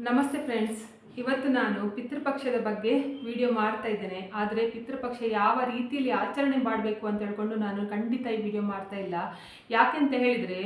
ನಮಸ್ತೆ ಫ್ರೆಂಡ್ಸ್. ಇವತ್ತು ನಾನು ಪಿತೃಪಕ್ಷದ ಬಗ್ಗೆ ವಿಡಿಯೋ ಮಾಡ್ತಾ ಇದ್ದೇನೆ. ಆದರೆ ಪಿತೃಪಕ್ಷ ಯಾವ ರೀತಿಯಲ್ಲಿ ಆಚರಣೆ ಮಾಡಬೇಕು ಅಂತ ಹೇಳ್ಕೊಂಡು ನಾನು ಖಂಡಿತ ಈ ವಿಡಿಯೋ ಮಾಡ್ತಾ ಇಲ್ಲ. ಯಾಕೆಂತ ಹೇಳಿದರೆ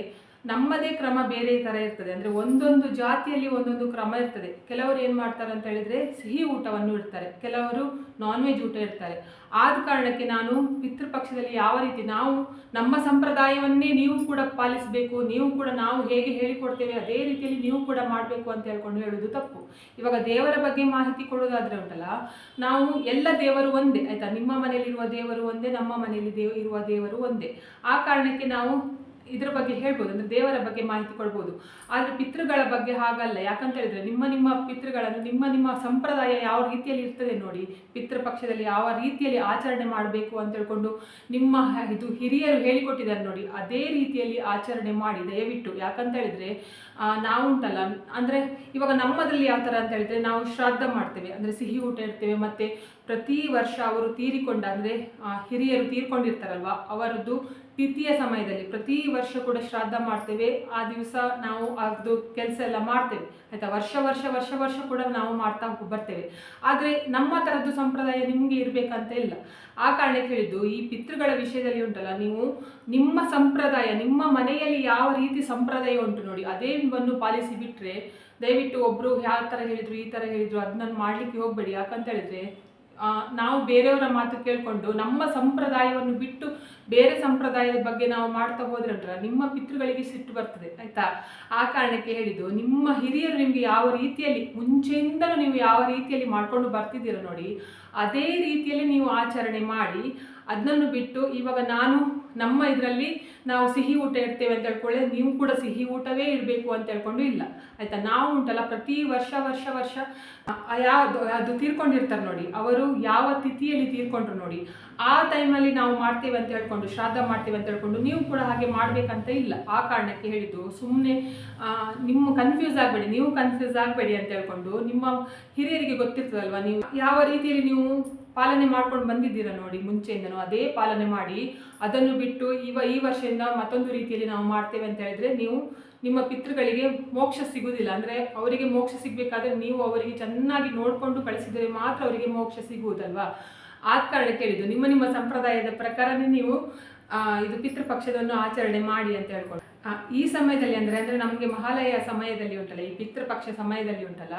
ನಮ್ಮದೇ ಕ್ರಮ ಬೇರೆ ಥರ ಇರ್ತದೆ. ಅಂದರೆ ಒಂದೊಂದು ಜಾತಿಯಲ್ಲಿ ಒಂದೊಂದು ಕ್ರಮ ಇರ್ತದೆ. ಕೆಲವರು ಏನು ಮಾಡ್ತಾರೆ ಅಂತ ಹೇಳಿದರೆ ಸಿಹಿ ಊಟವನ್ನು ಇಡ್ತಾರೆ. ಕೆಲವರು ನಾನ್ ವೆಜ್ ಊಟ ಇರ್ತಾರೆ ಆದ ಕಾರಣಕ್ಕೆ ನಾನು ಪಿತೃಪಕ್ಷದಲ್ಲಿ ಯಾವ ರೀತಿ ನಾವು ನಮ್ಮ ಸಂಪ್ರದಾಯವನ್ನೇ ನೀವು ಕೂಡ ಪಾಲಿಸಬೇಕು, ನೀವು ಕೂಡ ನಾವು ಹೇಗೆ ಹೇಳಿಕೊಡ್ತೇವೆ, ಅದೇ ರೀತಿಯಲ್ಲಿ ನೀವು ಕೂಡ ಮಾಡಬೇಕು ಅಂತ ಹೇಳ್ಕೊಂಡು ಹೇಳೋದು ತಪ್ಪು. ಇವಾಗ ದೇವರ ಬಗ್ಗೆ ಮಾಹಿತಿ ಕೊಡೋದಾದ್ರೆ ಉಂಟಲ್ಲ, ನಾವು ಎಲ್ಲ ದೇವರು ಒಂದೇ, ಆಯ್ತಾ? ನಿಮ್ಮ ಮನೆಯಲ್ಲಿರುವ ದೇವರು ಒಂದೇ, ನಮ್ಮ ಮನೆಯಲ್ಲಿ ದೇವ ಇರುವ ದೇವರು ಒಂದೇ. ಆ ಕಾರಣಕ್ಕೆ ನಾವು ಇದ್ರ ಬಗ್ಗೆ ಹೇಳ್ಬೋದು, ಅಂದ್ರೆ ದೇವರ ಬಗ್ಗೆ ಮಾಹಿತಿ ಕೊಡ್ಬೋದು. ಆದರೆ ಪಿತೃಗಳ ಬಗ್ಗೆ ಹಾಗಲ್ಲ. ಯಾಕಂತ ಹೇಳಿದ್ರೆ ನಿಮ್ಮ ನಿಮ್ಮ ಪಿತೃಗಳನ್ನು, ನಿಮ್ಮ ನಿಮ್ಮ ಸಂಪ್ರದಾಯ ಯಾವ ರೀತಿಯಲ್ಲಿ ಇರ್ತದೆ ನೋಡಿ ಪಿತೃಪಕ್ಷದಲ್ಲಿ ಯಾವ ರೀತಿಯಲ್ಲಿ ಆಚರಣೆ ಮಾಡಬೇಕು ಅಂತ ಹೇಳ್ಕೊಂಡು ನಿಮ್ಮ ಇದು ಹಿರಿಯರು ಹೇಳಿಕೊಟ್ಟಿದ್ದಾರೆ ನೋಡಿ, ಅದೇ ರೀತಿಯಲ್ಲಿ ಆಚರಣೆ ಮಾಡಿ, ದಯವಿಟ್ಟು. ಯಾಕಂತ ಹೇಳಿದ್ರೆ ನಾವು ಉಂಟಲ್ಲ, ಅಂದ್ರೆ ಇವಾಗ ನಮ್ಮದ್ರಲ್ಲಿ ಯಾವ ಥರ ಅಂತ ಹೇಳಿದ್ರೆ ನಾವು ಶ್ರಾದ್ದ ಮಾಡ್ತೇವೆ, ಅಂದ್ರೆ ಸಿಹಿ ಊಟ ಇಡ್ತೇವೆ, ಮತ್ತೆ ಪ್ರತಿ ವರ್ಷ ಅವರು ತೀರಿಕೊಂಡ, ಅಂದ್ರೆ ಹಿರಿಯರು ತೀರ್ಕೊಂಡಿರ್ತಾರಲ್ವ, ಅವರದ್ದು ತಿಥಿಯ ಸಮಯದಲ್ಲಿ ಪ್ರತಿ ವರ್ಷ ಕೂಡ ಶ್ರಾದ್ದ ಮಾಡ್ತೇವೆ. ಆ ದಿವಸ ನಾವು ಅದು ಕೆಲಸ ಎಲ್ಲ ಮಾಡ್ತೇವೆ. ಆಯ್ತಾ? ವರ್ಷ ವರ್ಷ ವರ್ಷ ವರ್ಷ ಕೂಡ ನಾವು ಮಾಡ್ತಾ ಬರ್ತೇವೆ. ಆದರೆ ನಮ್ಮ ಥರದ್ದು ಸಂಪ್ರದಾಯ ನಿಮಗೆ ಇರಬೇಕಂತ ಇಲ್ಲ. ಆ ಕಾರಣಕ್ಕೆ ಹೇಳಿದ್ದು, ಈ ಪಿತೃಗಳ ವಿಷಯದಲ್ಲಿ ಉಂಟಲ್ಲ, ನೀವು ನಿಮ್ಮ ಸಂಪ್ರದಾಯ, ನಿಮ್ಮ ಮನೆಯಲ್ಲಿ ಯಾವ ರೀತಿ ಸಂಪ್ರದಾಯ ಉಂಟು ನೋಡಿ, ಅದೇ ಒಂದು ಪಾಲಿಸಿ ಬಿಟ್ಟರೆ ದಯವಿಟ್ಟು ಒಬ್ಬರು ಯಾವ ಥರ ಹೇಳಿದ್ರು, ಈ ಥರ ಹೇಳಿದ್ರು, ಅದನ್ನ ಮಾಡಲಿಕ್ಕೆ ಹೋಗಬೇಡಿ ಯಾಕಂತ ಹೇಳಿದ್ರೆ ನಾವು ಬೇರೆಯವರ ಮಾತು ಕೇಳಿಕೊಂಡು ನಮ್ಮ ಸಂಪ್ರದಾಯವನ್ನು ಬಿಟ್ಟು ಬೇರೆ ಸಂಪ್ರದಾಯದ ಬಗ್ಗೆ ನಾವು ಮಾಡ್ತಾ ಹೋದ್ರೆ ಉಂಟಲ್ಲ ನಿಮ್ಮ ಪಿತೃಗಳಿಗೆ ಸಿಟ್ಟು ಬರ್ತದೆ, ಆಯ್ತಾ? ಆ ಕಾರಣಕ್ಕೆ ಹೇಳಿದ್ದು, ನಿಮ್ಮ ಹಿರಿಯರು ನಿಮಗೆ ಯಾವ ರೀತಿಯಲ್ಲಿ, ಮುಂಚೆಯಿಂದಲೂ ನೀವು ಯಾವ ರೀತಿಯಲ್ಲಿ ಮಾಡ್ಕೊಂಡು ಬರ್ತಿದ್ದೀರ ನೋಡಿ, ಅದೇ ರೀತಿಯಲ್ಲಿ ನೀವು ಆಚರಣೆ ಮಾಡಿ, ಅದನ್ನು ಬಿಟ್ಟು ಇವಾಗ ನಾನು ನಮ್ಮ ಇದರಲ್ಲಿ ನಾವು ಸಿಹಿ ಊಟ ಇಡ್ತೇವೆ ಅಂತ ಹೇಳ್ಕೊಳ್ಳಿ, ನೀವು ಕೂಡ ಸಿಹಿ ಊಟವೇ ಇರಬೇಕು ಅಂತ ಹೇಳ್ಕೊಂಡು ಇಲ್ಲ. ಆಯ್ತಾ? ನಾವು ಉಂಟಲ್ಲ, ಪ್ರತಿ ವರ್ಷ ವರ್ಷ ವರ್ಷ ಅದು ತೀರ್ಕೊಂಡಿರ್ತಾರೆ ನೋಡಿ. ಅವರು ಯಾವ ತಿಥಿಯಲ್ಲಿ ತೀರ್ಕೊಂಡ್ರು ನೋಡಿ. ಆ ಟೈಮಲ್ಲಿ ನಾವು ಮಾಡ್ತೇವೆ ಅಂತ ಹೇಳ್ಕೊಂಡು, ಶ್ರಾದ್ದ ಮಾಡ್ತೇವೆ ಅಂತ ಹೇಳ್ಕೊಂಡು ನೀವು ಕೂಡ ಹಾಗೆ ಮಾಡಬೇಕಂತ ಇಲ್ಲ. ಆ ಕಾರಣಕ್ಕೆ ಹೇಳಿದ್ದು ಸುಮ್ಮನೆ ನಿಮ್ಮ ಕನ್ಫ್ಯೂಸ್ ಆಗಬೇಡಿ, ನೀವು ಕನ್ಫ್ಯೂಸ್ ಆಗಬೇಡಿ ಅಂತ ಹೇಳ್ಕೊಂಡು ನಿಮ್ಮ ಹಿರಿಯರಿಗೆ ಗೊತ್ತಿರ್ತದಲ್ವಾ ನೀವು? ಯಾವ ರೀತಿಯಲ್ಲಿ ನೀವು ಪಾಲನೆ ಮಾಡ್ಕೊಂಡು ಬಂದಿದ್ದೀರಾ ನೋಡಿ, ಮುಂಚೆಯಿಂದನು ಅದೇ ಪಾಲನೆ ಮಾಡಿ, ಅದನ್ನು ಬಿಟ್ಟು ಇವ ಈ ವರ್ಷದಿಂದ ಮತ್ತೊಂದು ರೀತಿಯಲ್ಲಿ ನಾವು ಮಾಡ್ತೇವೆ ಅಂತ ಹೇಳಿದ್ರೆ ನೀವು ನಿಮ್ಮ ಪಿತೃಗಳಿಗೆ ಮೋಕ್ಷ ಸಿಗುವುದಿಲ್ಲ. ಅಂದರೆ ಅವರಿಗೆ ಮೋಕ್ಷ ಸಿಗಬೇಕಾದ್ರೆ ನೀವು ಅವರಿಗೆ ಚೆನ್ನಾಗಿ ನೋಡಿಕೊಂಡು ಕಳಿಸಿದರೆ ಮಾತ್ರ ಅವರಿಗೆ ಮೋಕ್ಷ ಸಿಗುವುದಲ್ವಾ? ಆದ ಕಾರಣ ಕೇಳಿದ್ದು, ನಿಮ್ಮ ನಿಮ್ಮ ಸಂಪ್ರದಾಯದ ಪ್ರಕಾರನೇ ನೀವು ಇದು ಪಿತೃಪಕ್ಷದನ್ನು ಆಚರಣೆ ಮಾಡಿ ಅಂತ ಹೇಳ್ಕೊಂಡು ಈ ಸಮಯದಲ್ಲಿ ಅಂದರೆ ಅಂದರೆ ನಮಗೆ ಮಹಾಲಯ ಸಮಯದಲ್ಲಿ ಉಂಟಲ್ಲ, ಈ ಪಿತೃಪಕ್ಷ ಸಮಯದಲ್ಲಿ ಉಂಟಲ್ಲ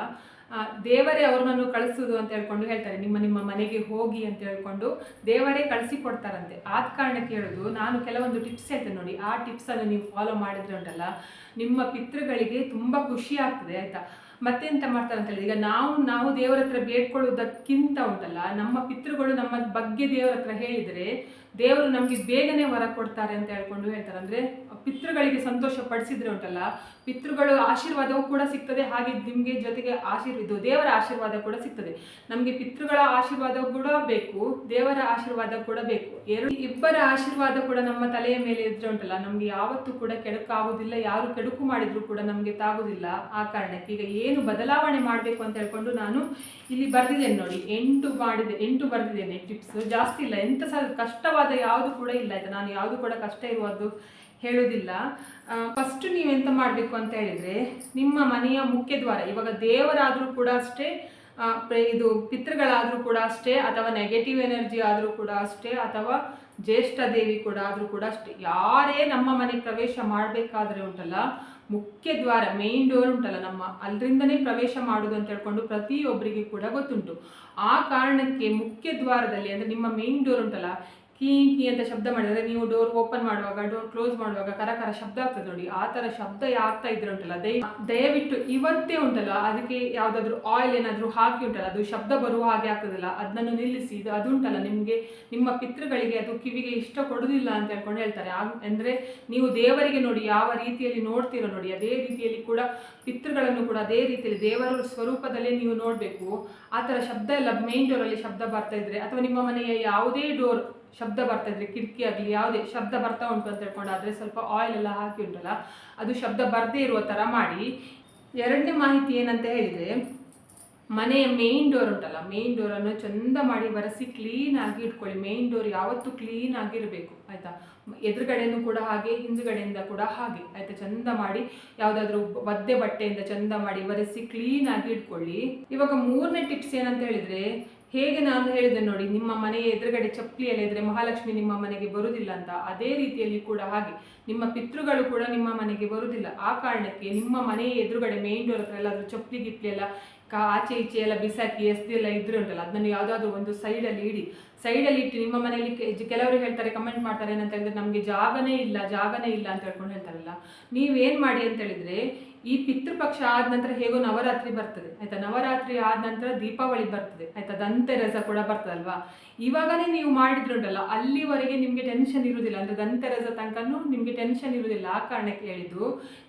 ದೇವರೇ ಅವ್ರನ್ನನ್ನು ಕಳಿಸುವುದು ಅಂತ ಹೇಳ್ಕೊಂಡು ಹೇಳ್ತಾರೆ. ನಿಮ್ಮ ನಿಮ್ಮ ಮನೆಗೆ ಹೋಗಿ ಅಂತ ಹೇಳ್ಕೊಂಡು ದೇವರೇ ಕಳಿಸಿ ಕೊಡ್ತಾರಂತೆ ಆದ ಕಾರಣಕ್ಕೆ ಕೇಳೋದು ನಾನು ಕೆಲವೊಂದು ಟಿಪ್ಸ್ ಹೇಳ್ತೇನೆ ನೋಡಿ. ಆ ಟಿಪ್ಸನ್ನು ನೀವು ಫಾಲೋ ಮಾಡಿದ್ರೆ ಉಂಟಲ್ಲ, ನಿಮ್ಮ ಪಿತೃಗಳಿಗೆ ತುಂಬ ಖುಷಿ ಆಗ್ತದೆ, ಆಯ್ತಾ? ಮತ್ತೆಂತ ಮಾಡ್ತಾರೆ ಅಂತ ಈಗ ನಾವು ನಾವು ದೇವರ ಹತ್ರ ಬೇಡ್ಕೊಳ್ಳೋದಕ್ಕಿಂತ ಉಂಟಲ್ಲ, ನಮ್ಮ ಪಿತೃಗಳು ನಮ್ಮ ಬಗ್ಗೆ ದೇವರ ಹತ್ರ ಹೇಳಿದರೆ ದೇವರು ನಮಗೆ ಬೇಗನೆ ವರ ಕೊಡ್ತಾರೆ ಅಂತ ಹೇಳ್ಕೊಂಡು ಹೇಳ್ತಾರೆ. ಅಂದರೆ ಪಿತೃಗಳಿಗೆ ಸಂತೋಷ ಪಡಿಸಿದ್ರೆ ಉಂಟಲ್ಲ, ಪಿತೃಗಳು ಆಶೀರ್ವಾದವೂ ಕೂಡ ಸಿಗ್ತದೆ, ಹಾಗೆ ನಿಮಗೆ ಜೊತೆಗೆ ಆಶೀರ್ವಾದ ದೇವರ ಆಶೀರ್ವಾದ ಕೂಡ ಸಿಗ್ತದೆ. ನಮಗೆ ಪಿತೃಗಳ ಆಶೀರ್ವಾದ ಕೂಡ ಬೇಕು, ದೇವರ ಆಶೀರ್ವಾದ ಕೂಡ ಬೇಕು. ಎರಡು ಇಬ್ಬರ ಆಶೀರ್ವಾದ ಕೂಡ ನಮ್ಮ ತಲೆಯ ಮೇಲೆ ಇದ್ರೆ ಉಂಟಲ್ಲ, ನಮಗೆ ಯಾವತ್ತೂ ಕೂಡ ಕೆಡುಕಾಗುವುದಿಲ್ಲ ಯಾರು ಕೆಡುಕು ಮಾಡಿದ್ರು ಕೂಡ ನಮಗೆ ತಾಗುದಿಲ್ಲ. ಆ ಕಾರಣಕ್ಕೆ ಈಗ ಏನು ಬದಲಾವಣೆ ಮಾಡಬೇಕು ಅಂತ ಹೇಳ್ಕೊಂಡು ನಾನು ಇಲ್ಲಿ ಬರ್ದಿದ್ದೇನೆ ನೋಡಿ, ಎಂಟು ಮಾಡಿದೆ, ಎಂಟು ಬರೆದಿದ್ದೇನೆ ಟಿಪ್ಸ್ ಜಾಸ್ತಿ ಇಲ್ಲ, ಎಂತ ಸಹ ಕಷ್ಟವಾದ ಯಾವುದು ಕೂಡ ಇಲ್ಲ ಆಯ್ತಾ? ನಾನು ಯಾವುದು ಕೂಡ ಕಷ್ಟ ಇರುವುದು ಹೇಳುವುದಿಲ್ಲ ಫಸ್ಟ್ ನೀವೆಂತ ಮಾಡಬೇಕು ಅಂತ ಹೇಳಿದರೆ, ನಿಮ್ಮ ಮನೆಯ ಮುಖ್ಯ ದ್ವಾರ, ಇವಾಗ ದೇವರಾದರೂ ಕೂಡ ಅಷ್ಟೇ ಇದು ಪಿತೃಗಳಾದರೂ ಕೂಡ ಅಷ್ಟೇ, ಅಥವಾ ನೆಗೆಟಿವ್ ಎನರ್ಜಿ ಆದರೂ ಕೂಡ ಅಷ್ಟೇ, ಅಥವಾ ಜ್ಯೇಷ್ಠ ದೇವಿ ಕೂಡ ಆದರೂ ಕೂಡ ಅಷ್ಟೇ, ಯಾರೇ ನಮ್ಮ ಮನೆ ಪ್ರವೇಶ ಮಾಡಬೇಕಾದ್ರೆ ಉಂಟಲ್ಲ, ಮುಖ್ಯ ದ್ವಾರ ಮೇನ್ ಡೋರ್ ಉಂಟಲ್ಲ ನಮ್ಮ, ಅಲ್ಲಿಂದನೇ ಪ್ರವೇಶ ಮಾಡೋದು ಅಂತ ಹೇಳ್ಕೊಂಡು ಪ್ರತಿಯೊಬ್ಬರಿಗೆ ಕೂಡ ಗೊತ್ತುಂಟು. ಆ ಕಾರಣಕ್ಕೆ ಮುಖ್ಯ ದ್ವಾರದಲ್ಲಿ, ಅಂದರೆ ನಿಮ್ಮ ಮೇನ್ ಡೋರ್ ಉಂಟಲ್ಲ ಕೀ ಕೀ ಅಂತ ಶಬ್ದ ಮಾಡಿದರೆ ನೀವು ಡೋರ್ ಓಪನ್ ಮಾಡುವಾಗ ಡೋರ್ ಕ್ಲೋಸ್ ಮಾಡುವಾಗ ಕರ ಕರ ಶಬ್ದ ಆಗ್ತದೆ ನೋಡಿ. ಆ ಥರ ಶಬ್ದ ಆಗ್ತಾ ಇದ್ರೆ ಉಂಟಲ್ಲ, ದಯ, ದಯವಿಟ್ಟು ಇವತ್ತೇ ಉಂಟಲ್ಲ, ಅದಕ್ಕೆ ಯಾವುದಾದ್ರೂ ಆಯಿಲ್ ಏನಾದರೂ ಹಾಕಿ ಉಂಟಲ್ಲ, ಅದು ಶಬ್ದ ಬರುವ ಹಾಗೆ ಆಗ್ತದಲ್ಲ, ಅದನ್ನು ನಿಲ್ಲಿಸಿ, ಇದು ಅದು ಉಂಟಲ್ಲ ನಿಮಗೆ, ನಿಮ್ಮ ಪಿತೃಗಳಿಗೆ ಅದು ಕಿವಿಗೆ ಇಷ್ಟ ಕೊಡುವುದಿಲ್ಲ ಅಂತ ಹೇಳ್ಕೊಂಡು ಹೇಳ್ತಾರೆ. ಅಂದರೆ ನೀವು ದೇವರಿಗೆ ನೋಡಿ ಯಾವ ರೀತಿಯಲ್ಲಿ ನೋಡ್ತೀರೋ ನೋಡಿ, ಅದೇ ರೀತಿಯಲ್ಲಿ ಕೂಡ ಪಿತೃಗಳನ್ನು ಕೂಡ ಅದೇ ರೀತಿಯಲ್ಲಿ ದೇವರ ಸ್ವರೂಪದಲ್ಲೇ ನೀವು ನೋಡಬೇಕು. ಆ ಥರ ಶಬ್ದ ಎಲ್ಲ ಮೇನ್ ಡೋರಲ್ಲಿ ಶಬ್ದ ಬರ್ತಾ ಇದ್ರೆ, ಅಥವಾ ನಿಮ್ಮ ಮನೆಯ ಯಾವುದೇ ಡೋರ್ ಶಬ್ದ ಬರ್ತಾ ಇದ್ರೆ, ಕಿಟಕಿ ಆಗಲಿ, ಯಾವುದೇ ಶಬ್ದ ಬರ್ತಾ ಉಂಟು ಅಂತ ಹೇಳ್ಕೊಂಡು ಆದರೆ ಸ್ವಲ್ಪ ಆಯಿಲ್ ಎಲ್ಲ ಹಾಕಿ ಉಂಟಲ್ಲ, ಅದು ಶಬ್ದ ಬರದೇ ಇರುವ ಥರ ಮಾಡಿ. ಎರಡನೇ ಮಾಹಿತಿ ಏನಂತ ಹೇಳಿದರೆ, ಮನೆಯ ಮೇನ್ ಡೋರ್ ಉಂಟಲ್ಲ ಮೇನ್ ಡೋರನ್ನು ಚಂದ ಮಾಡಿ ಬರೆಸಿ ಕ್ಲೀನ್ ಆಗಿ ಇಟ್ಕೊಳ್ಳಿ. ಮೇನ್ ಡೋರ್ ಯಾವತ್ತೂ ಕ್ಲೀನ್ ಆಗಿರಬೇಕು, ಆಯ್ತಾ? ಎದುರುಗಡೆನೂ ಕೂಡ ಹಾಗೆ, ಹಿಂದುಗಡೆಯಿಂದ ಕೂಡ ಹಾಗೆ, ಆಯಿತಾ? ಚಂದ ಮಾಡಿ ಯಾವುದಾದ್ರೂ ಒದ್ದೆ ಬಟ್ಟೆಯಿಂದ ಚಂದ ಮಾಡಿ ಬರೆಸಿ ಕ್ಲೀನ್ ಆಗಿ ಇಟ್ಕೊಳ್ಳಿ. ಇವಾಗ ಮೂರನೇ ಟಿಪ್ಸ್ ಏನಂತ ಹೇಳಿದ್ರೆ ಹೇಗೆ ನಾನು ಹೇಳಿದೆ ನೋಡಿ, ನಿಮ್ಮ ಮನೆಯ ಎದುರುಗಡೆ ಚಪ್ಪಲಿಯಲ್ಲಿ ಇದ್ರೆ ಮಹಾಲಕ್ಷ್ಮಿ ನಿಮ್ಮ ಮನೆಗೆ ಬರುವುದಿಲ್ಲ ಅಂತ. ಅದೇ ರೀತಿಯಲ್ಲಿ ಕೂಡ ಹಾಗೆ. ನಿಮ್ಮ ಪಿತೃಗಳು ಕೂಡ ನಿಮ್ಮ ಮನೆಗೆ ಬರುವುದಿಲ್ಲ. ಆ ಕಾರಣಕ್ಕೆ ನಿಮ್ಮ ಮನೆಯ ಎದುರುಗಡೆ ಮೇನ್ ಡೋರ್ ಹತ್ರ ಎಲ್ಲಾದರೂ ಚಪ್ಪಲಿ ಗಿಪ್ಲಿ ಎಲ್ಲ, ಕಾ ಆಚೆ ಈಚೆ ಎಲ್ಲ ಬಿಸಾಕಿ ಎಸ್ದು ಎಲ್ಲ ಇದ್ರೆ ಉಂಟಲ್ಲ, ಅದನ್ನು ಯಾವುದಾದ್ರೂ ಒಂದು ಸೈಡಲ್ಲಿ ಇಡಿ. ಸೈಡಲ್ಲಿ ಇಟ್ಟು ನಿಮ್ಮ ಮನೆಯಲ್ಲಿ ಕೆಲವರು ಹೇಳ್ತಾರೆ ಕಮೆಂಟ್ ಮಾಡ್ತಾರೆ ಏನಂತ ಹೇಳಿದ್ರೆ, ನಮಗೆ ಜಾಗನೇ ಇಲ್ಲ ಜಾಗನೇ ಇಲ್ಲ ಅಂತ ಹೇಳ್ಕೊಂಡು ಹೇಳ್ತಾರಲ್ಲ. ನೀವೇನು ಮಾಡಿ ಅಂತ ಹೇಳಿದ್ರೆ, ಈ ಪಿತೃಪಕ್ಷ ಆದ ನಂತರ ಹೇಗೋ ನವರಾತ್ರಿ ಬರ್ತದೆ. ಆಯ್ತಾ? ನವರಾತ್ರಿ ಆದ ನಂತರ ದೀಪಾವಳಿ ಬರ್ತದೆ. ಆಯ್ತಾ? ದಂತೆರಸ ಕೂಡ ಬರ್ತದಲ್ವಾ? ಇವಾಗನೇ ನೀವು ಮಾಡಿದ್ರುಂಟಲ್ಲ, ಅಲ್ಲಿವರೆಗೆ ನಿಮಗೆ ಟೆನ್ಷನ್ ಇರುವುದಿಲ್ಲ ಅಂದರೆ ದಂತೆರಸ ತನಕನೂ ನಿಮಗೆ ಟೆನ್ಷನ್ ಇರುವುದಿಲ್ಲ ಆ ಕಾರಣಕ್ಕೆ ಹೇಳಿದ್ದು,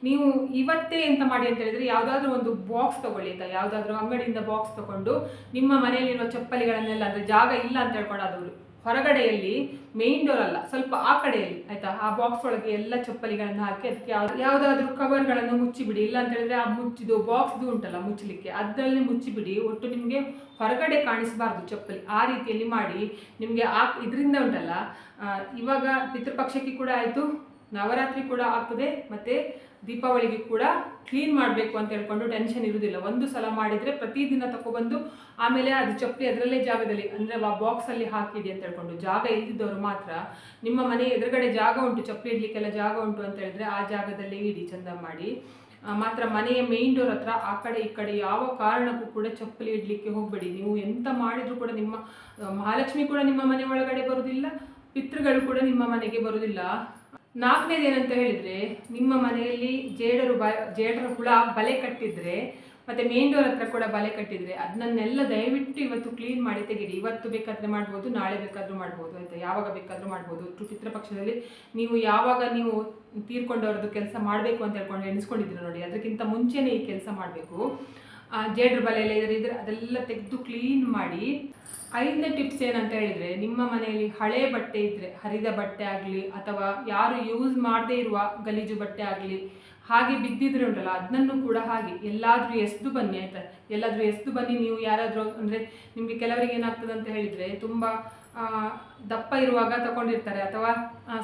ನೀವು ಇವತ್ತೇ ಎಂತ ಮಾಡಿ ಅಂತ ಹೇಳಿದ್ರೆ, ಯಾವುದಾದ್ರೂ ಒಂದು ಬಾಕ್ಸ್ ತಗೊಳ್ಳಿ. ಆಯ್ತಾ? ಯಾವುದಾದ್ರೂ ಅಂಗಡಿಯಿಂದ ಬಾಕ್ಸ್ ತಗೊಂಡು ನಿಮ್ಮ ಮನೆಯಲ್ಲಿರುವ ಚಪ್ಪಲಿಗಳನ್ನೆಲ್ಲ, ಅಂದರೆ ಜಾಗ ಇಲ್ಲ ಅಂತ ಹೇಳ್ಕೊಂಡು ಅದು ಹೊರಗಡೆಯಲ್ಲಿ ಮೇನ್ ಡೋರ್ ಅಲ್ಲ, ಸ್ವಲ್ಪ ಆ ಕಡೆಯಲ್ಲಿ, ಆಯ್ತಾ? ಆ ಬಾಕ್ಸ್ ಒಳಗೆ ಎಲ್ಲ ಚಪ್ಪಲಿಗಳನ್ನು ಹಾಕಿ ಅದಕ್ಕೆ ಯಾವ್ದು ಯಾವುದಾದ್ರೂ ಕವರ್ಗಳನ್ನು ಮುಚ್ಚಿಬಿಡಿ. ಇಲ್ಲ ಅಂತ ಹೇಳಿದ್ರೆ ಆ ಮುಚ್ಚಿದು ಬಾಕ್ಸ್ದು ಉಂಟಲ್ಲ ಮುಚ್ಚಲಿಕ್ಕೆ. ಅದರಲ್ಲಿ ಮುಚ್ಚಿಬಿಡಿ. ಒಟ್ಟು ನಿಮಗೆ ಹೊರಗಡೆ ಕಾಣಿಸಬಾರ್ದು ಚಪ್ಪಲಿ. ಆ ರೀತಿಯಲ್ಲಿ ಮಾಡಿ ನಿಮಗೆ ಆ, ಇದರಿಂದ ಉಂಟಲ್ಲ ಇವಾಗ ಪಿತೃಪಕ್ಷಕ್ಕೆ ಕೂಡ ಆಯಿತು, ನವರಾತ್ರಿ ಕೂಡ ಆಗ್ತದೆ, ಮತ್ತೆ ದೀಪಾವಳಿಗೆ ಕೂಡ ಕ್ಲೀನ್ ಮಾಡಬೇಕು ಅಂತ ಹೇಳ್ಕೊಂಡು ಟೆನ್ಷನ್ ಇರುವುದಿಲ್ಲ ಒಂದು ಸಲ ಮಾಡಿದರೆ ಪ್ರತಿದಿನ ತಗೊಬಂದು ಆಮೇಲೆ ಅದು ಚಪ್ಪಲಿ ಅದರಲ್ಲೇ ಜಾಗದಲ್ಲಿ, ಅಂದರೆ ಆ ಬಾಕ್ಸಲ್ಲಿ ಹಾಕಿಡಿ ಅಂತ ಹೇಳ್ಕೊಂಡು ಜಾಗ ಇಲ್ದಿದ್ದವರು ಮಾತ್ರ ನಿಮ್ಮ ಮನೆ ಎದುರುಗಡೆ ಜಾಗ ಉಂಟು, ಚಪ್ಪಲಿ ಇಡ್ಲಿಕ್ಕೆಲ್ಲ ಜಾಗ ಉಂಟು ಅಂತ ಹೇಳಿದ್ರೆ ಆ ಜಾಗದಲ್ಲೇ ಇಡಿ, ಚಂದ ಮಾಡಿ. ಮಾತ್ರ ಮನೆಯ ಮೇನ್ ಡೋರ್ ಹತ್ರ ಆ ಕಡೆ ಈ ಕಡೆ ಯಾವ ಕಾರಣಕ್ಕೂ ಕೂಡ ಚಪ್ಪಲಿ ಇಡ್ಲಿಕ್ಕೆ ಹೋಗಬೇಡಿ. ನೀವು ಎಂತ ಮಾಡಿದರೂ ಕೂಡ ನಿಮ್ಮ ಮಹಾಲಕ್ಷ್ಮಿ ಕೂಡ ನಿಮ್ಮ ಮನೆ ಒಳಗಡೆ ಬರುವುದಿಲ್ಲ ಪಿತೃಗಳು ಕೂಡ ನಿಮ್ಮ ಮನೆಗೆ ಬರುವುದಿಲ್ಲ ನಾಲ್ಕನೇದು ಏನಂತ ಹೇಳಿದ್ರೆ, ನಿಮ್ಮ ಮನೆಯಲ್ಲಿ ಜೇಡರು ಬ, ಜೇಡರ ಹುಳ ಬಲೆ ಕಟ್ಟಿದ್ರೆ, ಮತ್ತೆ ಮೇನ್ ಡೋರ್ ಹತ್ರ ಕೂಡ ಬಲೆ ಕಟ್ಟಿದ್ರೆ ಅದನ್ನೆಲ್ಲ ದಯವಿಟ್ಟು ಇವತ್ತು ಕ್ಲೀನ್ ಮಾಡಿ ತೆಗೀರಿ. ಇವತ್ತು ಬೇಕಾದ್ರೆ ಮಾಡ್ಬೋದು, ನಾಳೆ ಬೇಕಾದರೂ ಮಾಡ್ಬೋದು ಆಯ್ತಾ ಯಾವಾಗ ಬೇಕಾದರೂ ಮಾಡ್ಬೋದು. ಒಟ್ಟು ಪಿತೃಪಕ್ಷದಲ್ಲಿ ನೀವು ಯಾವಾಗ ನೀವು ತೀರ್ಕೊಂಡವ್ರದ್ದು ಕೆಲಸ ಮಾಡಬೇಕು ಅಂತ ಹೇಳ್ಕೊಂಡು ಎಣಿಸ್ಕೊಂಡಿದ್ದೀರ ನೋಡಿ. ಅದಕ್ಕಿಂತ ಮುಂಚೆನೇ ಈ ಕೆಲಸ ಮಾಡಬೇಕು. ಜೇಡ್ರ ಬಲೆ ಎಲ್ಲ ಇದ್ರೆ ಅದೆಲ್ಲ ತೆಗೆದು ಕ್ಲೀನ್ ಮಾಡಿ ಐದನೇ ಟಿಪ್ಸ್ ಏನಂತ ಹೇಳಿದ್ರೆ, ನಿಮ್ಮ ಮನೆಯಲ್ಲಿ ಹಳೆ ಬಟ್ಟೆ ಇದ್ರೆ, ಹರಿದ ಬಟ್ಟೆ ಆಗಲಿ, ಅಥವಾ ಯಾರು ಯೂಸ್ ಮಾಡದೇ ಇರುವ ಗಲೀಜು ಬಟ್ಟೆ ಆಗಲಿ, ಹಾಗೆ ಬಿದ್ದಿದ್ರೆ ಉಂಟಲ್ಲ ಅದನ್ನು ಕೂಡ ಹಾಗೆ. ಎಲ್ಲಾದ್ರೂ ಎಸ್ದು ಬನ್ನಿ ಆಯ್ತಾ? ಎಲ್ಲಾದ್ರೂ ಎಸ್ದು ಬನ್ನಿ, ನೀವು ಯಾರಾದರೂ ಅಂದರೆ ನಿಮಗೆ ಕೆಲವರಿಗೆ ಏನಾಗ್ತದೆ ಅಂತ ಹೇಳಿದ್ರೆ, ತುಂಬ ದಪ್ಪ ಇರುವಾಗ ತಗೊಂಡಿರ್ತಾರೆ ಅಥವಾ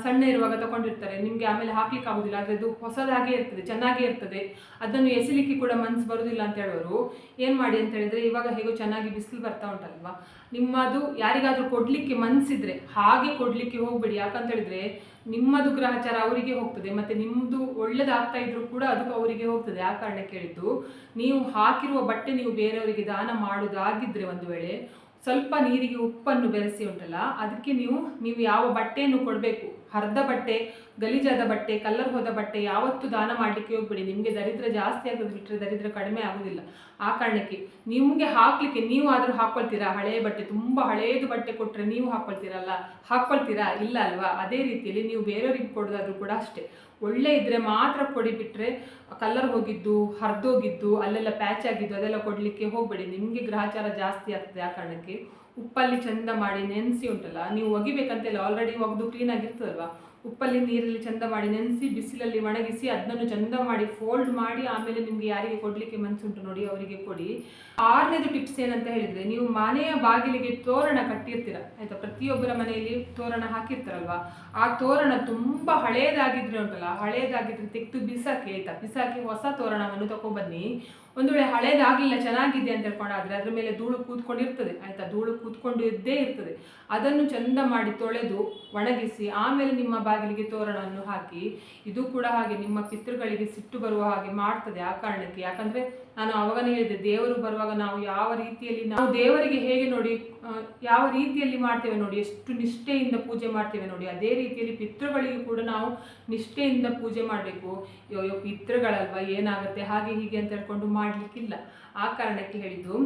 ಸಣ್ಣ ಇರುವಾಗ ತಗೊಂಡಿರ್ತಾರೆ ನಿಮಗೆ ಆಮೇಲೆ ಹಾಕ್ಲಿಕ್ಕೆ ಆಗುದಿಲ್ಲ, ಆದರೆ ಅದು ಹೊಸದಾಗೇ ಇರ್ತದೆ, ಚೆನ್ನಾಗೇ ಇರ್ತದೆ. ಅದನ್ನು ಎಸಿಲಿಕ್ಕೆ ಕೂಡ ಮನಸ್ಸು ಬರೋದಿಲ್ಲ ಅಂತ ಹೇಳೋರು. ಏನು ಮಾಡಿ ಅಂತ ಹೇಳಿದ್ರೆ, ಇವಾಗ ಹೇಗೋ ಚೆನ್ನಾಗಿ ಬಿಸಿಲು ಬರ್ತಾ ಉಂಟಲ್ವಾ? ನಿಮ್ಮದು ಯಾರಿಗಾದ್ರೂ ಕೊಡ್ಲಿಕ್ಕೆ ಮನಸ್ಸಿದ್ರೆ ಹಾಗೆ ಕೊಡ್ಲಿಕ್ಕೆ ಹೋಗ್ಬೇಡಿ. ಯಾಕಂತ ಹೇಳಿದ್ರೆ, ನಿಮ್ಮದು ಗ್ರಹಚಾರ ಅವರಿಗೆ ಹೋಗ್ತದೆ, ಮತ್ತೆ ನಿಮ್ಮದು ಒಳ್ಳೇದಾಗ್ತಾ ಇದ್ರು ಕೂಡ ಅದು ಅವರಿಗೆ ಹೋಗ್ತದೆ. ಆ ಕಾರಣಕ್ಕೆ ಹೇಳಿದ್ದು, ನೀವು ಹಾಕಿರುವ ಬಟ್ಟೆ ನೀವು ಬೇರೆಯವರಿಗೆ ದಾನ ಮಾಡೋದಾಗಿದ್ದರೆ ಒಂದು ವೇಳೆ ಸ್ವಲ್ಪ ನೀರಿಗೆ ಉಪ್ಪನ್ನು ಬೆರೆಸಿ ಉಂಟಲ್ಲ, ಅದಕ್ಕೆ ನೀವು ನೀವು ಯಾವ ಬಟ್ಟೆಯನ್ನು ಕೊಡಬೇಕು? ಅರ್ಧ ಬಟ್ಟೆ, ಗಲೀಜಾದ ಬಟ್ಟೆ, ಕಲ್ಲರ್ ಹೋದ ಬಟ್ಟೆ, ಯಾವತ್ತೂ ದಾನ ಮಾಡಲಿಕ್ಕೆ ಹೋಗ್ಬೇಡಿ. ನಿಮಗೆ ದರಿದ್ರ ಜಾಸ್ತಿ ಆಗೋದು ಬಿಟ್ಟರೆ ದರಿದ್ರ ಕಡಿಮೆ ಆಗೋದಿಲ್ಲ. ಆ ಕಾರಣಕ್ಕೆ ನಿಮಗೆ ಹಾಕ್ಲಿಕ್ಕೆ ನೀವು ಆದರೂ ಹಾಕ್ಕೊಳ್ತೀರಾ ಹಳೆಯ ಬಟ್ಟೆ, ತುಂಬ ಹಳೆಯದು ಬಟ್ಟೆ ಕೊಟ್ಟರೆ ನೀವು ಹಾಕ್ಕೊಳ್ತೀರಲ್ಲ ಹಾಕ್ಕೊಳ್ತೀರಾ ಇಲ್ಲ ಅಲ್ವಾ? ಅದೇ ರೀತಿಯಲ್ಲಿ ನೀವು ಬೇರೆಯವರಿಗೆ ಕೊಡೋದಾದ್ರೂ ಕೂಡ ಅಷ್ಟೇ. ಒಳ್ಳೆ ಇದ್ರೆ ಮಾತ್ರ ಕೊಡಿ ಬಿಟ್ಟರೆ ಕಲರ್ ಹೋಗಿದ್ದು, ಹರಿದೋಗಿದ್ದು, ಅಲ್ಲೆಲ್ಲ ಪ್ಯಾಚ್ ಆಗಿದ್ದು, ಅದೆಲ್ಲ ಕೊಡಲಿಕ್ಕೆ ಹೋಗಬೇಡಿ. ನಿಮಗೆ ಗ್ರಹಚಾರ ಜಾಸ್ತಿ ಆಗ್ತದೆ ಆ ಕಾರಣಕ್ಕೆ. ಉಪ್ಪಲ್ಲಿ ಚಂದ ಮಾಡಿ ನೆನೆಸಿ ಉಂಟಲ್ಲ, ನೀವು ಒಗಿಬೇಕಂತೆಲ್ಲ ಆಲ್ರೆಡಿ ಒಗೆದು ಕ್ಲೀನ್ ಆಗಿರ್ತದಲ್ವಾ? ಉಪ್ಪಲ್ಲಿ ನೀರಲ್ಲಿ ಚಂದ ಮಾಡಿ ನೆನೆಸಿ, ಬಿಸಿಲಲ್ಲಿ ಒಣಗಿಸಿ ಅದನ್ನು ಚಂದ ಮಾಡಿ ಫೋಲ್ಡ್ ಮಾಡಿ, ಆಮೇಲೆ ನಿಮಗೆ ಯಾರಿಗೆ ಕೊಡಲಿಕ್ಕೆ ಮನಸ್ಸುಂಟು ನೋಡಿ ಅವರಿಗೆ ಕೊಡಿ. ಆರನೇದು ಟಿಪ್ಸ್ ಏನಂತ ಹೇಳಿದ್ರೆ, ನೀವು ಮನೆಯ ಬಾಗಿಲಿಗೆ ತೋರಣ ಕಟ್ಟಿರ್ತೀರ. ಆಯಿತಾ? ಪ್ರತಿಯೊಬ್ಬರ ಮನೆಯಲ್ಲಿ ತೋರಣ ಹಾಕಿರ್ತಾರಲ್ವಾ? ಆ ತೋರಣ ತುಂಬಾ ಹಳೇದಾಗಿದ್ರೆ ಉಂಟಲ್ಲ, ಹಳೇದಾಗಿದ್ರೆ ತೆಗೆದು ಬಿಸಾಕಿ, ಆಯ್ತಾ? ಬಿಸಾಕಿ ಹೊಸ ತೋರಣವನ್ನು ತಗೊಬನ್ನಿ ಒಂದು ವೇಳೆ ಹಳೇದಾಗಲಿಲ್ಲ, ಚೆನ್ನಾಗಿದೆ ಅಂತ ಹೇಳ್ಕೊಂಡಾದ್ರೆ ಅದ್ರ ಮೇಲೆ ಧೂಳು ಕೂತ್ಕೊಂಡಿರ್ತದೆ, ಆಯಿತಾ? ಧೂಳು ಕೂತ್ಕೊಂಡು ಇದ್ದೇ ಇರ್ತದೆ. ಅದನ್ನು ಚಂದ ಮಾಡಿ ತೊಳೆದು ಒಣಗಿಸಿ, ಆಮೇಲೆ ನಿಮ್ಮ ಬಾಗಿಲಿಗೆ ತೋರಣವನ್ನು ಹಾಕಿ, ಇದು ಕೂಡ ಹಾಗೆ ನಿಮ್ಮ ಪಿತೃಗಳಿಗೆ ಸಿಟ್ಟು ಬರುವ ಹಾಗೆ ಮಾಡ್ತದೆ ಆ ಕಾರಣಕ್ಕೆ. ಯಾಕಂದ್ರೆ ನಾನು ಅವಾಗನೇ ಹೇಳಿದೆ, ದೇವರು ಬರುವಾಗ ನಾವು ಯಾವ ರೀತಿಯಲ್ಲಿ, ನಾವು ದೇವರಿಗೆ ಹೇಗೆ ನೋಡಿ ಯಾವ ರೀತಿಯಲ್ಲಿ ಮಾಡ್ತೇವೆ ನೋಡಿ, ಎಷ್ಟು ನಿಷ್ಠೆಯಿಂದ ಪೂಜೆ ಮಾಡ್ತೇವೆ ನೋಡಿ, ಅದೇ ರೀತಿಯಲ್ಲಿ ಪಿತೃಗಳಿಗೂ ಕೂಡ ನಾವು ನಿಷ್ಠೆಯಿಂದ ಪೂಜೆ ಮಾಡಬೇಕು. ಅಯ್ಯೋ, ಪಿತೃಗಳಲ್ವಾ, ಏನಾಗುತ್ತೆ, ಹಾಗೆ ಹೀಗೆ ಅಂತ ಹೇಳ್ಕೊಂಡು ಮಾಡಲಿಕ್ಕಿಲ್ಲ. ಆ ಕಾರಣಕ್ಕೆ ಹೇಳಿದ್ದು,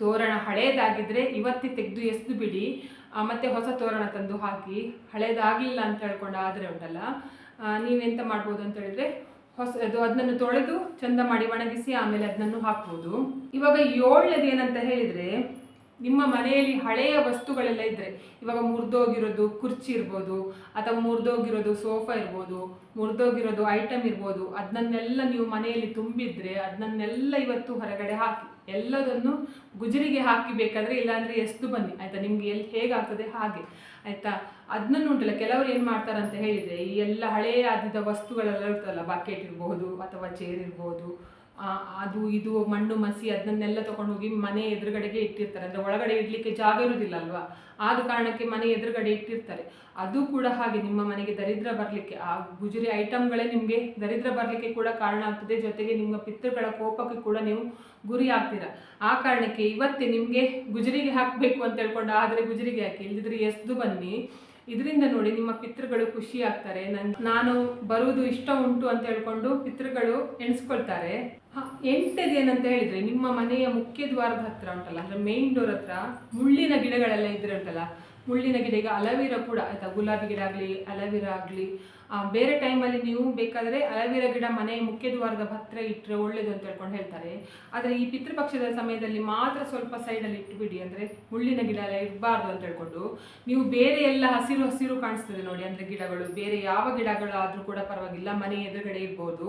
ತೋರಣ ಹಳೇದಾಗಿದ್ರೆ ಇವತ್ತೇ ತೆಗೆದು ಎಸ್ದು ಬಿಡಿ. ಮತ್ತೆ ಹೊಸ ತೋರಣ ತಂದು ಹಾಕಿ ಹಳೇದಾಗ್ಲಿಲ್ಲ ಅಂತ ಹೇಳ್ಕೊಂಡು ಆದರೆ ಉಂಟಲ್ಲ. ನೀವೆಂತ ಮಾಡ್ಬೋದು ಅಂತ ಹೇಳಿದ್ರೆ, ಹೊಸ, ಅದು ಅದನ್ನು ತೊಳೆದು ಚಂದ ಮಾಡಿ ಒಣಗಿಸಿ ಆಮೇಲೆ ಅದನ್ನು ಹಾಕ್ಬೋದು. ಇವಾಗ ಏಳನೇದು ಏನಂತ ಹೇಳಿದರೆ ನಿಮ್ಮ ಮನೆಯಲ್ಲಿ ಹಳೆಯ ವಸ್ತುಗಳೆಲ್ಲ ಇದ್ದರೆ ಇವಾಗ ಮುರಿದೋಗಿರೋದು ಕುರ್ಚಿ ಇರ್ಬೋದು, ಅಥವಾ ಮುರಿದೋಗಿರೋದು ಸೋಫಾ ಇರ್ಬೋದು, ಮುರಿದೋಗಿರೋದು ಐಟಮ್ ಇರ್ಬೋದು ಅದನ್ನೆಲ್ಲ ನೀವು ಮನೆಯಲ್ಲಿ ತುಂಬಿದ್ರೆ ಅದನ್ನೆಲ್ಲ ಇವತ್ತು ಹೊರಗಡೆ ಹಾಕಿ, ಎಲ್ಲದನ್ನು ಗುಜರಿಗೆ ಹಾಕಿ ಬೇಕಾದ್ರೆ, ಇಲ್ಲಾಂದ್ರೆ ಎಷ್ಟು ಬನ್ನಿ. ಆಯ್ತಾ? ನಿಮ್ಗೆ ಎಲ್ಲಿ ಹೇಗಾಗ್ತದೆ ಹಾಗೆ. ಆಯ್ತಾ? ಅದನ್ನ ಉಂಟಲ್ಲ, ಕೆಲವರು ಏನು ಮಾಡ್ತಾರೆ ಅಂತ ಹೇಳಿದ್ರೆ, ಈ ಎಲ್ಲ ಹಳೆಯ ಆದಿದ ವಸ್ತುಗಳೆಲ್ಲ ಇರ್ತಲ್ಲ ಬಕೆಟ್ ಇರ್ಬೋದು, ಅಥವಾ ಚೇರ್ ಇರ್ಬೋದು ಅದು ಇದು ಮಣ್ಣು ಮಸಿ ಅದನ್ನೆಲ್ಲ ತಗೊಂಡು ಹೋಗಿ ಮನೆ ಎದುರುಗಡೆಗೆ ಇಟ್ಟಿರ್ತಾರೆ. ಅಂದರೆ ಒಳಗಡೆ ಇಡ್ಲಿಕ್ಕೆ ಜಾಗ ಇರುವುದಿಲ್ಲ ಅಲ್ವಾ ಆದ ಕಾರಣಕ್ಕೆ ಮನೆ ಎದುರುಗಡೆ ಇಟ್ಟಿರ್ತಾರೆ. ಅದು ಕೂಡ ಹಾಗೆ ನಿಮ್ಮ ಮನೆಗೆ ದರಿದ್ರ ಬರಲಿಕ್ಕೆ, ಆ ಗುಜರಿ ಐಟಮ್ಗಳೇ ನಿಮಗೆ ದರಿದ್ರ ಬರಲಿಕ್ಕೆ ಕೂಡ ಕಾರಣ ಆಗ್ತದೆ. ಜೊತೆಗೆ ನಿಮ್ಮ ಪಿತೃಗಳ ಕೋಪಕ್ಕೆ ಕೂಡ ನೀವು ಗುರಿ ಆಗ್ತೀರಾ? ಆ ಕಾರಣಕ್ಕೆ ಇವತ್ತೇ ನಿಮಗೆ ಗುಜರಿಗೆ ಹಾಕಬೇಕು ಅಂತ ಹೇಳ್ಕೊಂಡು, ಆದರೆ ಗುಜರಿಗೆ ಹಾಕಿ ಇಲ್ಲದಿದ್ರೆ ಎಸ್ದು ಬನ್ನಿ. ಇದರಿಂದ ನೋಡಿ ನಿಮ್ಮ ಪಿತೃಗಳು ಖುಷಿ ಆಗ್ತಾರೆ. ನನ್ ಬರುವುದು ಇಷ್ಟ ಉಂಟು ಅಂತ ಹೇಳ್ಕೊಂಡು ಪಿತೃಗಳು ಎಣಿಸ್ಕೊಳ್ತಾರೆ. ಎಂಟದೇನಂತ ಹೇಳಿದರೆ ಹೇಳಿದ್ರೆ ನಿಮ್ಮ ಮನೆಯ ಮುಖ್ಯ ದ್ವಾರದ ಹತ್ರ ಉಂಟಲ್ಲ, ಅಂದ್ರೆ ಮೇನ್ ಡೋರ್ ಹತ್ರ ಮುಳ್ಳಿನ ಗಿಡಗಳೆಲ್ಲ ಇದ್ರೆ ಉಂಟಲ್ಲ, ಮುಳ್ಳಿನ ಗಿಡ ಈಗ ಅಲವೀರ ಕೂಡ ಆಯ್ತಾ, ಗುಲಾಬಿ ಗಿಡ ಆಗಲಿ, ಅಲವೀರ ಆಗಲಿ ಬೇರೆ ಟೈಮಲ್ಲಿ ನೀವು ಬೇಕಾದರೆ ಅಲವೀರ ಗಿಡ ಮನೆ ಮುಖ್ಯ ದ್ವಾರದ ಹತ್ರ ಇಟ್ಟರೆ ಒಳ್ಳೇದು ಅಂತ ಹೇಳ್ಕೊಂಡು ಹೇಳ್ತಾರೆ. ಆದರೆ ಈ ಪಿತೃಪಕ್ಷದ ಸಮಯದಲ್ಲಿ ಮಾತ್ರ ಸ್ವಲ್ಪ ಸೈಡಲ್ಲಿ ಇಟ್ಬಿಡಿ, ಅಂದರೆ ಮುಳ್ಳಿನ ಗಿಡ ಎಲ್ಲ ಇರಬಾರ್ದು ಅಂತ ಹೇಳ್ಕೊಂಡು ನೀವು ಬೇರೆ ಎಲ್ಲ ಹಸಿರು ಹಸಿರು ಕಾಣಿಸ್ತದೆ ನೋಡಿ, ಅಂದರೆ ಗಿಡಗಳು, ಬೇರೆ ಯಾವ ಗಿಡಗಳು ಆದರೂ ಕೂಡ ಪರವಾಗಿಲ್ಲ, ಮನೆ ಎದುರುಗಡೆ ಇರ್ಬೋದು.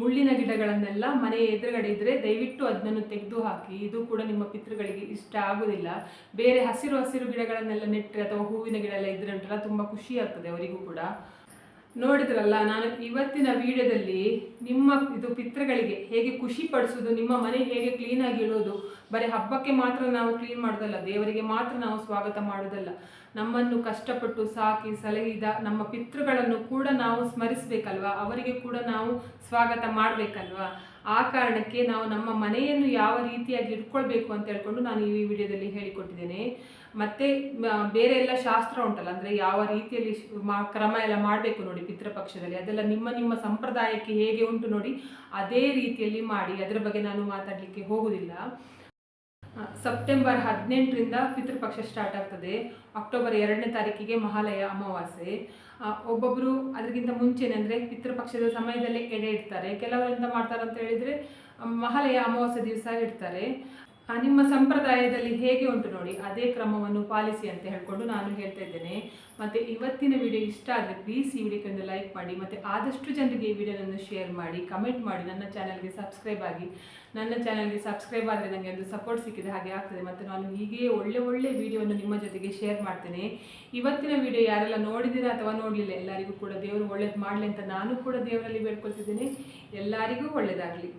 ಮುಳ್ಳಿನ ಗಿಡಗಳನ್ನೆಲ್ಲ ಮನೆ ಎದುರುಗಡೆ ಇದ್ದರೆ ದಯವಿಟ್ಟು ಅದನ್ನು ತೆಗೆದು ಹಾಕಿ ಇದು ಕೂಡ ನಿಮ್ಮ ಪಿತೃಗಳಿಗೆ ಇಷ್ಟ ಆಗೋದಿಲ್ಲ. ಬೇರೆ ಹಸಿರು ಹಸಿರು ಗಿಡಗಳನ್ನೆಲ್ಲ ನೆಟ್ಟರೆ ಅಥವಾ ಹೂವಿನ ಗಿಡ ಎಲ್ಲ ಇದ್ರೆ ಉಂಟಲ್ಲ ತುಂಬ ಖುಷಿ ಆಗ್ತದೆ ಅವರಿಗೂ ಕೂಡ. ನೋಡಿದ್ರಲ್ಲ, ನಾನು ಇವತ್ತಿನ ವಿಡಿಯೋದಲ್ಲಿ ನಿಮ್ಮ ಇದು ಪಿತೃಗಳಿಗೆ ಹೇಗೆ ಖುಷಿ ಪಡಿಸೋದು ನಿಮ್ಮ ಮನೆ ಹೇಗೆ ಕ್ಲೀನಾಗಿ ಇಡೋದು, ಬರೀ ಹಬ್ಬಕ್ಕೆ ಮಾತ್ರ ನಾವು ಕ್ಲೀನ್ ಮಾಡೋದಲ್ಲ, ದೇವರಿಗೆ ಮಾತ್ರ ನಾವು ಸ್ವಾಗತ ಮಾಡೋದಲ್ಲ, ನಮ್ಮನ್ನು ಕಷ್ಟಪಟ್ಟು ಸಾಕಿ ಸಲಹಿದ ನಮ್ಮ ಪಿತೃಗಳನ್ನು ಕೂಡ ನಾವು ಸ್ಮರಿಸಬೇಕಲ್ವಾ? ಅವರಿಗೆ ಕೂಡ ನಾವು ಸ್ವಾಗತ ಮಾಡಬೇಕಲ್ವಾ? ಆ ಕಾರಣಕ್ಕೆ ನಾವು ನಮ್ಮ ಮನೆಯನ್ನು ಯಾವ ರೀತಿಯಾಗಿ ಇಟ್ಕೊಳ್ಬೇಕು ಅಂತ ಹೇಳ್ಕೊಂಡು ನಾನು ಈ ವಿಡಿಯೋದಲ್ಲಿ ಹೇಳಿಕೊಟ್ಟಿದ್ದೇನೆ. ಮತ್ತೆ ಬೇರೆ ಎಲ್ಲ ಶಾಸ್ತ್ರ ಉಂಟಲ್ಲ ಅಂದ್ರೆ ಯಾವ ರೀತಿಯಲ್ಲಿ ಕ್ರಮ ಎಲ್ಲ ಮಾಡಬೇಕು ನೋಡಿ ಪಿತೃಪಕ್ಷದಲ್ಲಿ ಅದೆಲ್ಲ ನಿಮ್ಮ ನಿಮ್ಮ ಸಂಪ್ರದಾಯಕ್ಕೆ ಹೇಗೆ ಉಂಟು ನೋಡಿ ಅದೇ ರೀತಿಯಲ್ಲಿ ಮಾಡಿ. ಅದರ ಬಗ್ಗೆ ನಾನು ಮಾತಾಡಲಿಕ್ಕೆ ಹೋಗುದಿಲ್ಲ. ಆ, ಸೆಪ್ಟೆಂಬರ್ ಹದಿನೆಂಟರಿಂದ ಪಿತೃಪಕ್ಷ ಸ್ಟಾರ್ಟ್ ಆಗ್ತದೆ. ಅಕ್ಟೋಬರ್ ಎರಡನೇ ತಾರೀಕಿಗೆ ಮಹಾಲಯ ಅಮಾವಾಸ್ಯೆ. ಒಬ್ಬೊಬ್ಬರು ಅದಕ್ಕಿಂತ ಮುಂಚೆನೆ ಅಂದರೆ ಪಿತೃಪಕ್ಷದ ಸಮಯದಲ್ಲೇ ಎಡೆ ಇಡ್ತಾರೆ. ಕೆಲವರು ಎಂತ ಮಾಡ್ತಾರೆ ಅಂತ ಹೇಳಿದರೆ ಮಹಾಲಯ ಅಮಾವಾಸ್ಯೆ ದಿವಸ ಇಡ್ತಾರೆ. ನಿಮ್ಮ ಸಂಪ್ರದಾಯದಲ್ಲಿ ಹೇಗೆ ಉಂಟು ನೋಡಿ, ಅದೇ ಕ್ರಮವನ್ನು ಪಾಲಿಸಿ ಅಂತ ಹೇಳ್ಕೊಂಡು ನಾನು ಹೇಳ್ತಾ ಇದ್ದೇನೆ. ಮತ್ತು ಇವತ್ತಿನ ವಿಡಿಯೋ ಇಷ್ಟ ಆದರೆ ಪ್ಲೀಸ್ ಈ ವಿಡಿಯೋಕ್ಕೆ ಲೈಕ್ ಮಾಡಿ, ಮತ್ತು ಆದಷ್ಟು ಜನರಿಗೆ ಈ ವಿಡಿಯೋನನ್ನು ಶೇರ್ ಮಾಡಿ ಕಮೆಂಟ್ ಮಾಡಿ, ನನ್ನ ಚಾನಲ್ಗೆ ಸಬ್ಸ್ಕ್ರೈಬ್ ಆಗಿ. ನನ್ನ ಚಾನಲ್ಗೆ ಸಬ್ಸ್ಕ್ರೈಬ್ ಆದರೆ ನನಗೆ ಒಂದು ಸಪೋರ್ಟ್ ಸಿಕ್ಕಿದೆ ಹಾಗೆ ಆಗ್ತದೆ. ಮತ್ತು ನಾನು ಹೀಗೆಯೇ ಒಳ್ಳೆ ಒಳ್ಳೆ ವಿಡಿಯೋವನ್ನು ನಿಮ್ಮ ಜೊತೆಗೆ ಶೇರ್ ಮಾಡ್ತೇನೆ. ಇವತ್ತಿನ ವಿಡಿಯೋ ಯಾರೆಲ್ಲ ನೋಡಿದ್ದೀರಾ ಅಥವಾ ನೋಡಲಿಲ್ಲ, ಎಲ್ಲರಿಗೂ ಕೂಡ ದೇವರು ಒಳ್ಳೇದು ಮಾಡಲಿ ಅಂತ ನಾನು ಕೂಡ ದೇವರಲ್ಲಿ ಬೇಡ್ಕೊಳ್ತಿದ್ದೇನೆ. ಎಲ್ಲರಿಗೂ ಒಳ್ಳೆಯದಾಗಲಿ